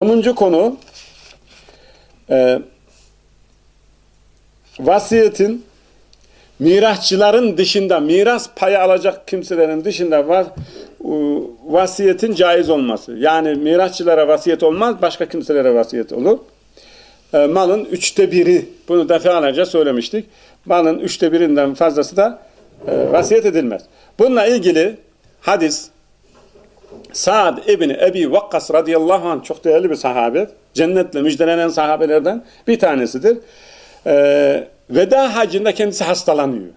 Onuncu konu e, vasiyetin mirasçıların dışında miras payı alacak kimselerin dışında va, u- vasiyetin caiz olması. Yani mirasçılara vasiyet olmaz, başka kimselere vasiyet olur. E, malın üçte biri, bunu defalarca söylemiştik. Malın üçte birinden fazlası da e, vasiyet edilmez. Bununla ilgili hadis Sa'd İbni Ebi Vakkas radıyallahu anh çok değerli bir sahabe. Cennetle müjdelenen sahabelerden bir tanesidir. Ee, veda hacında kendisi hastalanıyor.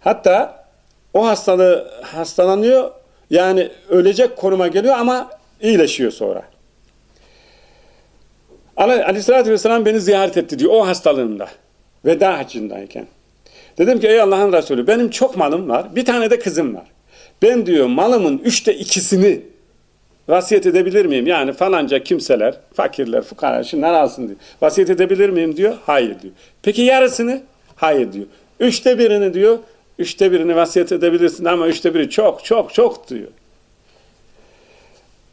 Hatta o hastalığı hastalanıyor yani ölecek konuma geliyor ama iyileşiyor sonra. Aleyhissalatü vesselam beni ziyaret etti diyor o hastalığında. Veda hacındayken. Dedim ki ey Allah'ın Resulü benim çok malım var. Bir tane de kızım var. Ben diyor malımın üçte ikisini vasiyet edebilir miyim? Yani falanca kimseler, fakirler, fukara şunlar alsın diyor. Vasiyet edebilir miyim diyor. Hayır diyor. Peki yarısını? Hayır diyor. Üçte birini diyor. Üçte birini vasiyet edebilirsin ama üçte biri çok çok çok diyor.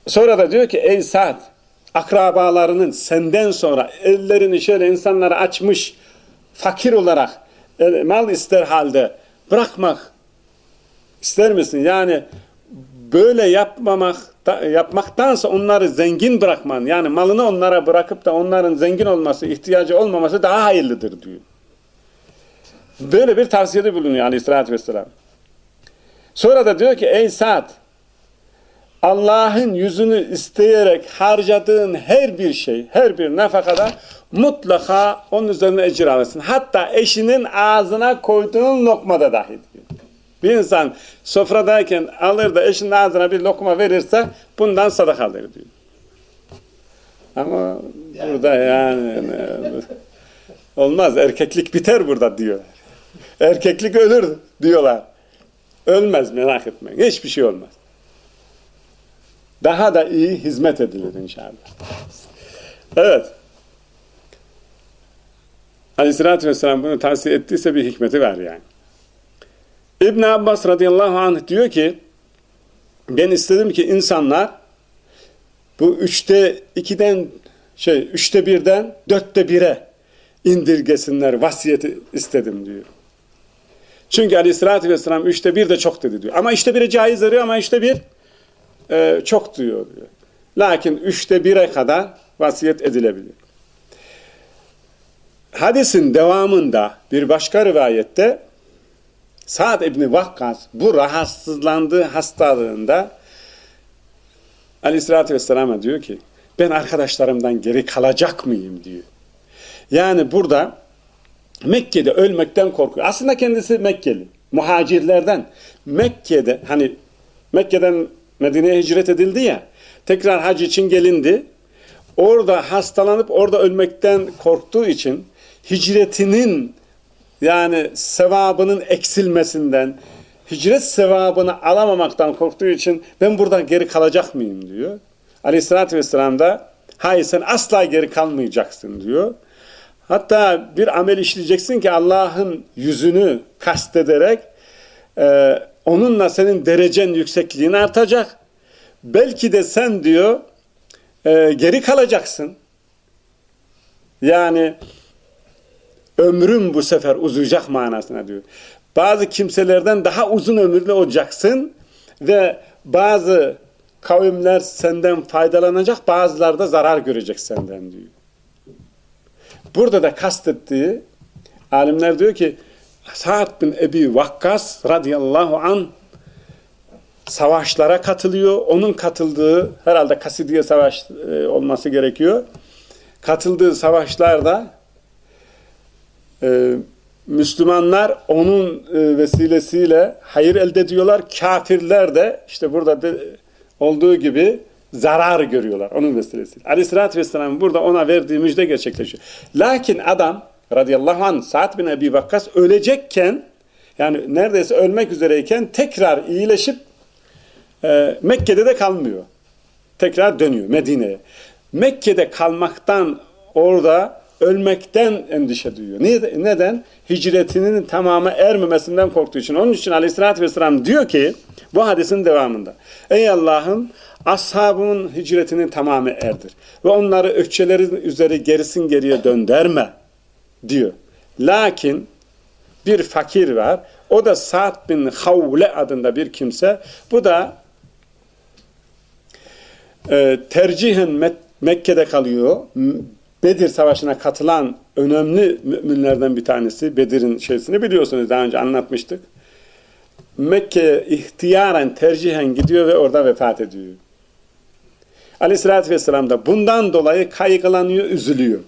Sonra da diyor ki ey Sa'd akrabalarının senden sonra ellerini şöyle insanlara açmış fakir olarak e, mal ister halde bırakmak ister misin? Yani böyle yapmamak yapmaktansa onları zengin bırakman yani malını onlara bırakıp da onların zengin olması, ihtiyacı olmaması daha hayırlıdır diyor. Böyle bir tavsiyede bulunuyor aleyhissalatü vesselam. Sonra da diyor ki ey Sa'd Allah'ın yüzünü isteyerek harcadığın her bir şey, her bir nafakada mutlaka onun üzerine ecir alırsın. Hatta eşinin ağzına koyduğun lokmada dahi diyor. Bir insan sofradayken alır da eşinin ağzına bir lokma verirse bundan sadakadır diyor. Ama burada yani olmaz erkeklik biter burada diyor. Erkeklik ölür diyorlar. Ölmez merak etmeyin. Hiçbir şey olmaz daha da iyi hizmet edilir inşallah. Evet. Aleyhissalatü vesselam bunu tavsiye ettiyse bir hikmeti var yani. İbn Abbas radıyallahu anh diyor ki ben istedim ki insanlar bu üçte ikiden şey üçte birden dörtte bire indirgesinler vasiyeti istedim diyor. Çünkü aleyhissalatü vesselam üçte bir de çok dedi diyor. Ama üçte bire caiz arıyor ama üçte bir e, çok diyor diyor. Lakin üçte bire kadar vasiyet edilebilir. Hadisin devamında bir başka rivayette Sa'd İbni Vakkas bu rahatsızlandığı hastalığında Aleyhisselatü Vesselam'a diyor ki ben arkadaşlarımdan geri kalacak mıyım diyor. Yani burada Mekke'de ölmekten korkuyor. Aslında kendisi Mekkeli. Muhacirlerden. Mekke'de hani Mekke'den Medine'ye hicret edildi ya. Tekrar hac için gelindi. Orada hastalanıp orada ölmekten korktuğu için hicretinin yani sevabının eksilmesinden, hicret sevabını alamamaktan korktuğu için ben buradan geri kalacak mıyım diyor. Aleyhissalatü vesselam da hayır sen asla geri kalmayacaksın diyor. Hatta bir amel işleyeceksin ki Allah'ın yüzünü kastederek e, onunla senin derecen yüksekliğin artacak. Belki de sen diyor e, geri kalacaksın. Yani ömrün bu sefer uzayacak manasına diyor. Bazı kimselerden daha uzun ömürlü olacaksın ve bazı kavimler senden faydalanacak, bazıları da zarar görecek senden diyor. Burada da kastettiği alimler diyor ki Sa'd bin Ebi Vakkas radıyallahu an savaşlara katılıyor. Onun katıldığı herhalde Kasidiye Savaş e, olması gerekiyor. Katıldığı savaşlarda e, Müslümanlar onun e, vesilesiyle hayır elde ediyorlar. Kafirler de işte burada de, olduğu gibi zarar görüyorlar onun vesilesiyle. Aleyhissalatü vesselam burada ona verdiği müjde gerçekleşiyor. Lakin adam radıyallahu anh Sa'd bin Ebi Vakkas ölecekken yani neredeyse ölmek üzereyken tekrar iyileşip e, Mekke'de de kalmıyor. Tekrar dönüyor Medine'ye. Mekke'de kalmaktan orada ölmekten endişe duyuyor. Neden? Hicretinin tamamı ermemesinden korktuğu için. Onun için aleyhissalatü vesselam diyor ki bu hadisin devamında. Ey Allah'ım ashabımın hicretini tamamı erdir. Ve onları ökçeleri üzeri gerisin geriye dönderme diyor. Lakin bir fakir var. O da Sa'd bin Havle adında bir kimse. Bu da e, tercihen Mek- Mekke'de kalıyor. Bedir Savaşı'na katılan önemli müminlerden bir tanesi. Bedir'in şeysini biliyorsunuz daha önce anlatmıştık. Mekke'ye ihtiyaren, tercihen gidiyor ve orada vefat ediyor. Aleyhissalatü vesselam da bundan dolayı kaygılanıyor, üzülüyor.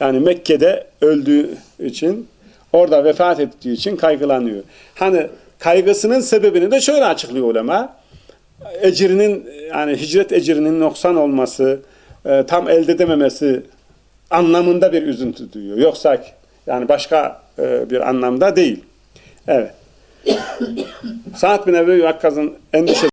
Yani Mekke'de öldüğü için, orada vefat ettiği için kaygılanıyor. Hani kaygısının sebebini de şöyle açıklıyor ulema. Ecrinin, yani hicret ecrinin noksan olması, e, tam elde edememesi anlamında bir üzüntü duyuyor. Yoksa yani başka e, bir anlamda değil. Evet. Sa'd bin Ebi Vakkas'ın endişesi